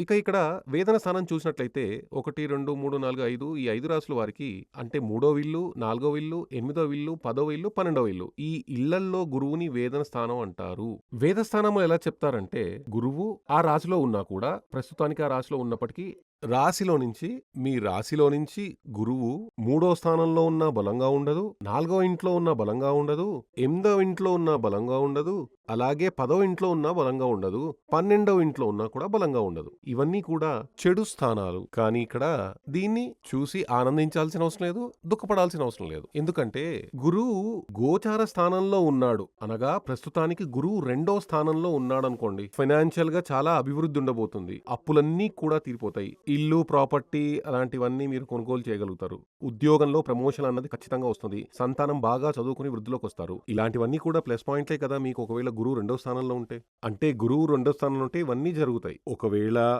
ఇక ఇక్కడ వేదన స్థానం చూసినట్లయితే 1, 2, 3, 4, 5 ఈ ఐదు రాసుల వారికి అంటే మూడో ఇల్లు, నాలుగో ఇల్లు, ఎనిమిదో ఇల్లు, పదో ఇల్లు, పన్నెండవ ఇల్లు. ఈ ఇళ్ళల్లో గురువుని వేదన స్థానం అంటారు. వేద స్థానంలో ఎలా చెప్తారంటే గురువు ఆ రాశిలో ఉన్నా కూడా ప్రస్తుతానికి ఆ రాశిలో ఉన్నప్పటికీ రాశిలో నుంచి మీ రాశిలో నుంచి గురువు మూడో స్థానంలో ఉన్న బలంగా ఉండదు. నాలుగో ఇంట్లో ఉన్న బలంగా ఉండదు. ఎనిమిదో ఇంట్లో ఉన్న బలంగా ఉండదు. అలాగే పదో ఇంట్లో ఉన్నా బలంగా ఉండదు. పన్నెండో ఇంట్లో ఉన్నా కూడా బలంగా ఉండదు. ఇవన్నీ కూడా చెడు స్థానాలు. కానీ ఇక్కడ దీన్ని చూసి ఆనందించాల్సిన అవసరం లేదు. దుఃఖపడాల్సిన అవసరం లేదు. ఎందుకంటే గురువు గోచార స్థానంలో ఉన్నాడు. అనగా ప్రస్తుతానికి గురువు రెండో స్థానంలో ఉన్నాడనుకోండి. ఫైనాన్షియల్గా చాలా అభివృద్ధి ఉండబోతుంది. అప్పులన్నీ కూడా తీరిపోతాయి. ఇల్లు, ప్రాపర్టీ అలాంటివన్నీ మీరు కొనుగోలు చేయగలుగుతారు. ఉద్యోగంలో ప్రమోషన్ అన్నది ఖచ్చితంగా వస్తుంది. సంతానం బాగా చదువుకుని వృద్ధిలోకి వస్తారు. ఇలాంటివన్నీ కూడా ప్లస్ పాయింట్లే కదా మీకు ఒకవేళ గురువు రెండో స్థానంలో ఉంటే. అంటే గురువు రెండో స్థానంలో ఉంటే ఇవన్నీ జరుగుతాయి. ఒకవేళ